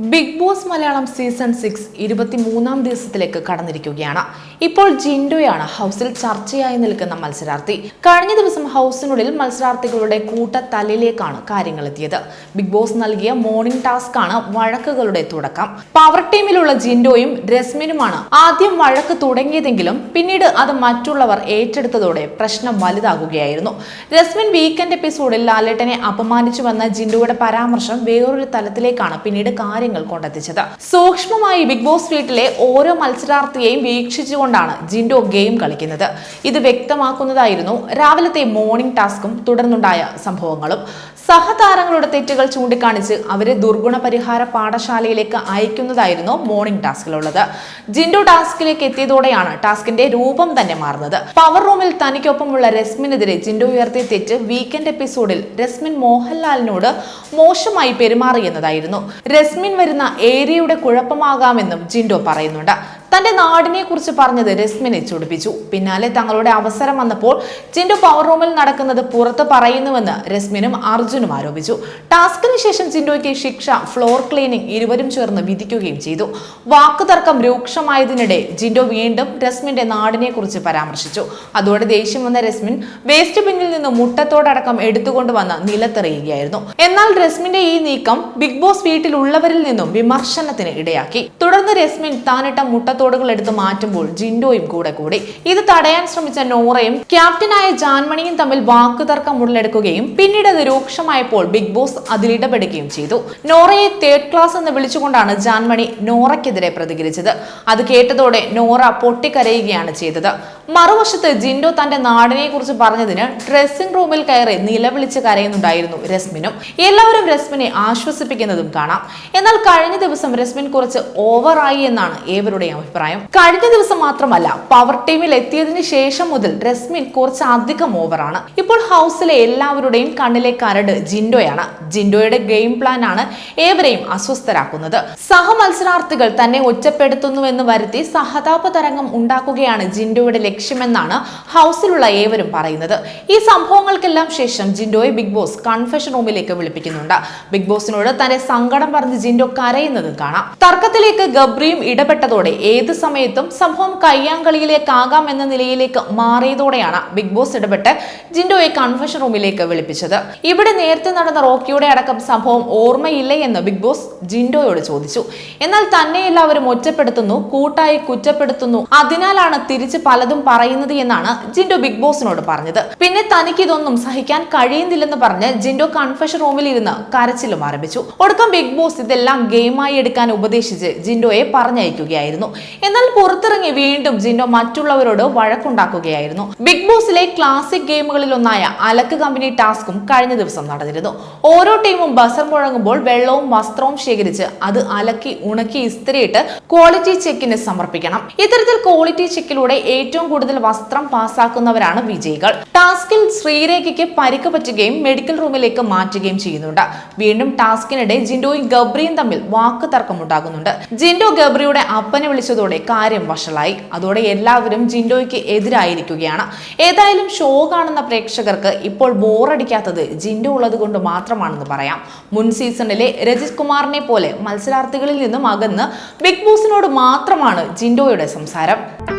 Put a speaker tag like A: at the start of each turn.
A: Big boss Malayalam season six ഇരുപത്തിമൂന്നാം ദിവസത്തിലേക്ക് കടന്നിരിക്കുകയാണ്. ഇപ്പോൾ ജിൻഡോയാണ് ഹൗസിൽ ചർച്ചയായി നിൽക്കുന്ന മത്സരാർത്ഥി. കഴിഞ്ഞ ദിവസം ഹൗസിനുള്ളിൽ മത്സരാർത്ഥികളുടെ കൂട്ടത്തലയിലേക്കാണ് കാര്യങ്ങൾ എത്തിയത് ബിഗ് ബോസ് നൽകിയ മോർണിംഗ് ടാസ്ക് ആണ് വഴക്കുകളുടെ തുടക്കം. പവർ ടീമിലുള്ള ജിൻഡോയും രസ്മിനുമാണ് ആദ്യം വഴക്ക് തുടങ്ങിയതെങ്കിലും പിന്നീട് അത് മറ്റുള്ളവർ ഏറ്റെടുത്തതോടെ പ്രശ്നം വലുതാകുകയായിരുന്നു. രസ്മിൻ വീക്കെൻഡ് എപ്പിസോഡിൽ ലാലേട്ടനെ അപമാനിച്ചു വന്ന ജിൻഡോയുടെ പരാമർശം വേറൊരു തലത്തിലേക്കാണ് പിന്നീട് കാര്യങ്ങൾ കൊണ്ടെത്തിച്ചത്. സൂക്ഷ്മമായി ബിഗ് ബോസ് വീട്ടിലെ ഓരോ മത്സരാർത്ഥിയെയും വീക്ഷിച്ചുകൊണ്ടാണ് ജിൻഡോ ഗെയിം കളിക്കുന്നത്. ഇത് വ്യക്തമാക്കുന്നതായിരുന്നു രാവിലത്തെ മോർണിംഗ് ടാസ്കും തുടർന്നുണ്ടായ സംഭവങ്ങളും. സഹതാരങ്ങളുടെ തെറ്റുകൾ ചൂണ്ടിക്കാണിച്ച് അവരെ ദുർഗുണ പരിഹാര പാഠശാലയിലേക്ക് അയക്കുന്നതായിരുന്നു മോർണിംഗ് ടാസ്കിലുള്ളത് ജിൻഡോ ടാസ്കിലേക്ക് എത്തിയതോടെയാണ് ടാസ്കിന്റെ രൂപം തന്നെ മാറുന്നത്. പവർ റൂമിൽ തനിക്കൊപ്പമുള്ള രസ്മിനെതിരെ ജിൻഡോ ഉയർത്തിയ തെറ്റ് വീക്കെൻഡ് എപ്പിസോഡിൽ രസ്മിൻ മോഹൻലാലിനോട് മോശമായി പെരുമാറിയെന്നതായിരുന്നു. രസ്മിൻ വരുന്ന ഏരിയയുടെ കുഴപ്പമാകാമെന്നും ജിൻഡോ പറയുന്നുണ്ട്. തന്റെ നാടിനെ കുറിച്ച് പറഞ്ഞത് രസ്മിനെ ചൊടിപ്പിച്ചു. പിന്നാലെ തങ്ങളുടെ അവസരം വന്നപ്പോൾ ചിന്റു പവർ റൂമിൽ നടക്കുന്നത് പുറത്ത് പറയുന്നുവെന്ന് രസ്മിനും അർജുനും ആരോപിച്ചു. ടാസ്കിന് ശേഷം ജിൻഡോയ്ക്ക് ശിക്ഷ ഫ്ലോർ ക്ലീനിംഗ് ഇരുവരും ചേർന്ന് വിധിക്കുകയും ചെയ്തു. വാക്കുതർക്കം രൂക്ഷമായതിനിടെ ജിൻഡോ വീണ്ടും രസ്മിന്റെ നാടിനെ കുറിച്ച് പരാമർശിച്ചു. അതോടെ ദേഷ്യം വന്ന രസ്മിൻ വേസ്റ്റ് ബിന്നിൽ നിന്ന് മുട്ടത്തോടടക്കം എടുത്തുകൊണ്ടുവന്ന് നിലത്തെറിയുകയായിരുന്നു. എന്നാൽ രസ്മിന്റെ ഈ നീക്കം ബിഗ് ബോസ് വീട്ടിലുള്ളവരിൽ നിന്നും വിമർശനത്തിന് ഇടയാക്കി. തുടർന്ന് രസ്മിൻ താനിട്ട മുട്ടത്തോടുകൾ എടുത്ത് മാറ്റുമ്പോൾ ജിൻഡോയും കൂടെ കൂടി. ഇത് തടയാൻ ശ്രമിച്ച നോറയും ക്യാപ്റ്റനായ ജാൻമണിയും തമ്മിൽ വാക്കുതർക്കം ഉടലെടുക്കുകയും പിന്നീട് അത് രൂക്ഷമായപ്പോൾ ബിഗ് ബോസ് അതിലിടപെടുകയും ചെയ്തു. നോറയെ തേർഡ് ക്ലാസ് എന്ന് വിളിച്ചുകൊണ്ടാണ് ജാൻമണി നോറയ്ക്കെതിരെ പ്രതികരിച്ചത്. അത് കേട്ടതോടെ നോറ പൊട്ടിക്കരയുകയാണ് ചെയ്തത്. മറുവശത്ത് ജിൻഡോ തന്റെ നാടിനെ കുറിച്ച് പറഞ്ഞതിന് ഡ്രസ്സിംഗ് റൂമിൽ കയറി നിലവിളിച്ച് കരയുന്നുണ്ടായിരുന്നു രസ്മിനും. എല്ലാവരും രസ്മിനെ ആശ്വസിപ്പിക്കുന്നതും കാണാം. എന്നാൽ കഴിഞ്ഞ ദിവസം രസ്മിൻ കുറച്ച് ഓവറായി എന്നാണ് ഏവരുടെയും അഭിപ്രായം. കഴിഞ്ഞ ദിവസം മാത്രമല്ല പവർ ടീമിൽ എത്തിയതിനു ശേഷം മുതൽ രസ്മിൻ കുറച്ച് അധികം ഓവറാണ് ഇപ്പോൾ ഹൗസിലെ എല്ലാവരുടെയും കണ്ണിലെ കരട് ജിൻഡോയാണ്. ജിൻഡോയുടെ ഗെയിം പ്ലാൻ ആണ് ഏവരെയും അസ്വസ്ഥരാക്കുന്നത്. സഹമത്സരാർത്ഥികൾ തന്നെ ഒറ്റപ്പെടുത്തുന്നുവെന്ന് വരുത്തി സഹതാപ തരംഗം ഉണ്ടാക്കുകയാണ് ജിൻഡോയുടെ ലക്ഷ്യമെന്നാണ് ഹൗസിലുള്ള ഏവരും പറയുന്നത്. ഈ സംഭവങ്ങൾക്കെല്ലാം ശേഷം ജിൻഡോയെ ബിഗ് ബോസ് കൺഫെഷൻ റൂമിലേക്ക് വിളിപ്പിക്കുന്നുണ്ട്. ബിഗ് ബോസിനോട് തന്റെ സങ്കടം പറഞ്ഞ് ജിൻഡോ കരയുന്നത് കാണാം. തർക്കത്തിലേക്ക് ഗബ്രിയും ഇടപെട്ടതോടെ ഏത് സമയത്തും സംഭവം കയ്യാങ്കളിയിലേക്കാകാം എന്ന നിലയിലേക്ക് മാറിയതോടെയാണ് ബിഗ് ബോസ് ഇടപെട്ട് ജിൻഡോയെ കൺഫഷൻ റൂമിലേക്ക് വിളിപ്പിച്ചത്. ഇവിടെ നേരത്തെ നടന്ന റോക്കിയുടെ അടക്കം സംഭവം ഓർമ്മയില്ലേ എന്ന് ബിഗ് ബോസ് ജിൻഡോയോട് ചോദിച്ചു. എന്നാൽ തന്നെ എല്ലാവരും ഒറ്റപ്പെടുത്തുന്നു കൂട്ടായി കുറ്റപ്പെടുത്തുന്നു. അതിനാലാണ് തിരിച്ച് പലതും പറയുന്നത് എന്നാണ് ജിൻഡോ ബിഗ് ബോസിനോട് പറഞ്ഞത്. പിന്നെ തനിക്ക് ഇതൊന്നും സഹിക്കാൻ കഴിയുന്നില്ലെന്ന് പറഞ്ഞ് ജിൻഡോ കൺഫഷൻ റൂമിൽ ഇരുന്ന് കരച്ചിലും ആരംഭിച്ചു. ഒടുക്കം ബിഗ് ബോസ് ഇതെല്ലാം ഗെയിമായി എടുക്കാൻ ഉപദേശിച്ച് ജിൻഡോയെ പറഞ്ഞയക്കുകയായിരുന്നു. എന്നാൽ പുറത്തിറങ്ങി വീണ്ടും ജിൻഡോ മറ്റുള്ളവരോട് വഴക്കുണ്ടാക്കുകയായിരുന്നു. ബിഗ് ബോസിലെ ക്ലാസിക് ഗെയിമുകളിൽ ഒന്നായ അലക്ക് കമ്പനി ടാസ്കും കഴിഞ്ഞ ദിവസം നടന്നിരുന്നു. ഓരോ ടീമും ബസർ മുഴങ്ങുമ്പോൾ വെള്ളവും വസ്ത്രവും ശേഖരിച്ച് അത് അലക്കി ഉണക്കി ഇസ്തിരിയിട്ട് ക്വാളിറ്റി ചെക്കിന് സമർപ്പിക്കണം. ഇത്തരത്തിൽ ക്വാളിറ്റി ചെക്കിലൂടെ ഏറ്റവും കൂടുതൽ വസ്ത്രം പാസ്സാക്കുന്നവരാണ് വിജയികൾ. ടാസ്കിൽ ശ്രീരേഖയ്ക്ക് പരിക്ക് പറ്റുകയും മെഡിക്കൽ റൂമിലേക്ക് മാറ്റുകയും ചെയ്യുന്നുണ്ട്. വീണ്ടും ടാസ്കിനിടെ ജിൻഡോയും ഗബ്രിയും തമ്മിൽ വാക്ക് തർക്കമുണ്ടാകുന്നുണ്ട് ജിൻഡോ ഗബ്രിയുടെ അപ്പനെ വിളിച്ചതോടെ കാര്യം വഷളായി. അതോടെ എല്ലാവരും ജിൻഡോയ്ക്ക് എതിരായിരിക്കുകയാണ്. ഏതായാലും ഷോ കാണുന്ന പ്രേക്ഷകർക്ക് ഇപ്പോൾ ബോറടിക്കാത്തത് ജിൻഡോ ഉള്ളത് കൊണ്ട് മാത്രമാണെന്ന് പറയാം. മുൻ സീസണിലെ രജിത് കുമാറിനെ പോലെ മത്സരാർത്ഥികളിൽ നിന്നും അകന്ന് ബിഗ് ബോസിനോട് മാത്രമാണ് ജിൻഡോയുടെ സംസാരം.